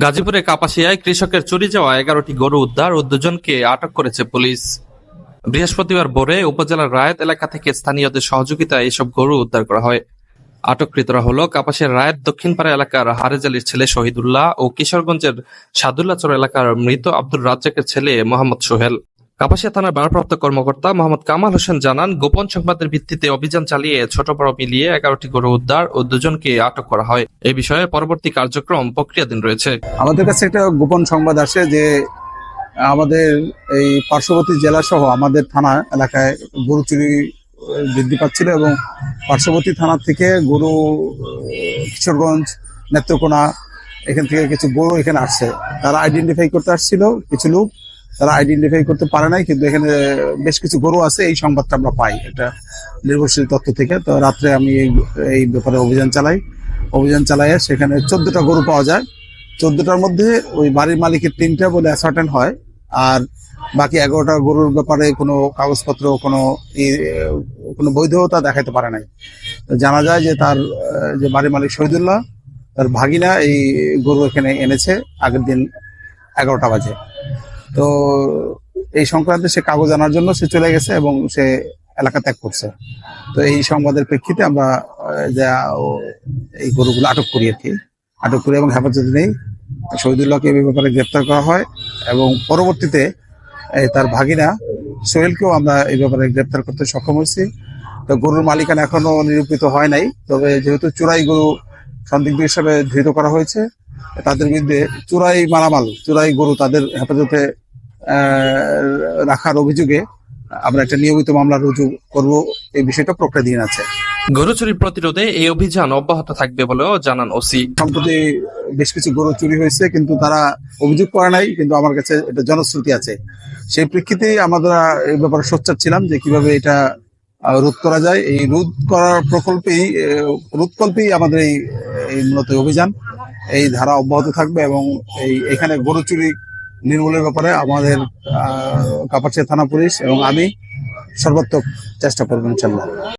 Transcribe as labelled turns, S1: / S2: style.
S1: গাজীপুরে কাপাসিয়ায় কৃষকের চুরি যাওয়া এগারোটি গরু উদ্ধার ও দুজনকে আটক করেছে পুলিশ। বৃহস্পতিবার ভোরে উপজেলার রায়ত এলাকা থেকে স্থানীয়দের সহযোগিতায় এসব গরু উদ্ধার করা হয়। আটককৃতরা হল কাপাসের রায়ত দক্ষিণপাড়া এলাকার হারেজালির ছেলে শহীদুল্লাহ ও কিশোরগঞ্জের সাদুল্লাচর এলাকার মৃত আব্দুর রাজ্জাকের ছেলে মোহাম্মদ সোহেল। কাপাসিয়া থানার ভারপ্রাপ্ত কর্মকর্তা মোহাম্মদ কামাল হোসেন জানান, গোপন সংবাদের ভিত্তিতে অভিযান চালিয়ে ছোট বড় মিলিয়ে এগারোটি গরু উদ্ধার ও দুজনকে আটক করা হয়। এই বিষয়ে পরবর্তী কার্যক্রম প্রক্রিয়াধীন রয়েছে।
S2: আমাদের কাছে একটা গোপন সংবাদ আসে যে, আমাদের এই পার্শ্ববর্তী জেলা সহ আমাদের থানা এলাকায় গরু চুরি বৃদ্ধি পাচ্ছিল এবং পার্শ্ববর্তী থানা থেকে গরু কিশোরগঞ্জ, নেত্রকোনা, এখান থেকে কিছু গরু এখানে আসছে। তারা আইডেন্টিফাই করতে আসছিল, কিছু লোক তারা আইডেন্টিফাই করতে পারে নাই, কিন্তু এখানে বেশ কিছু গরু আছে, এই সংবাদটা আমরা পাই। এটা নির্ভরশীল তথ্য থেকে। তো রাত্রে আমি এই- ব্যাপারে অভিযান চালাই। অভিযান চালাইয়ে সেখানে চোদ্দটা গরু পাওয়া যায়। চোদ্দটার মধ্যে ওই বাড়ির মালিকের তিনটা বলে অ্যাসার্টেন হয়। আর বাকি এগারোটা গরুর ব্যাপারে কোনো কাগজপত্র, কোনো কোনো বৈধতা দেখাতে পারে নাই। জানা যায় যে তার, যে বাড়ির মালিক শহীদুল্লাহ, তার ভাগিনা এই গরু এখানে এনেছে আগের দিন এগারোটা বাজে। তো এই সংক্রান্তে সে কাগজ আনার জন্য সে চলে গেছে এবং সে এলাকা ত্যাগ করছে। তো এই সংবাদের প্রেক্ষিতে আমরা যা এই গরুগুলো আটক করি আর কি। আটক করে এবং হেফাজতে নেই। শহীদুল্লাহকে এই ব্যাপারে গ্রেপ্তার করা হয় এবং পরবর্তীতে তার ভাগিনা সোহেলকেও আমরা এই ব্যাপারে গ্রেপ্তার করতে সক্ষম হয়েছি। তো গরুর মালিকানা এখনও নিরূপিত হয় নাই। তবে যেহেতু চোরাই গরু সন্দিগ্ধ হিসাবে ধৃত করা হয়েছে তাদের বিরুদ্ধে চোরাই মালামাল চোরাই গরু তাদের হেফাজতে রাখার অভিযোগে আমরা একটা নিয়মিত মামলা রুজু করব। এই বিষয়টা প্রক্রিয়াধীন আছে।
S1: গরু চুরি প্রতিরোধে এই অভিযান অব্যাহত থাকবে বলেও জানান ওসি।
S2: সম্প্রতি বেশ কিছু গরু চুরি হয়েছে কিন্তু তারা অভিযোগ করে নাই কিন্তু আমার কাছে এটা জনশ্রুতি আছে। সেই প্রেক্ষিতে আমরা এই ব্যাপারে সোচ্চার ছিলাম যে কীভাবে এটা রোধ করা যায় এই রোধ করার প্রকল্পেই রোধকল্পেই আমাদের এই এই মূলত অভিযান। এই ধারা অব্যাহত থাকবে এবং এই এখানে গরু চুরি নির্মূলের ব্যাপারে আমাদের কাপাসিয়া থানা পুলিশ এবং আমি সর্বাত্মক চেষ্টা করব ইনশাল্লাহ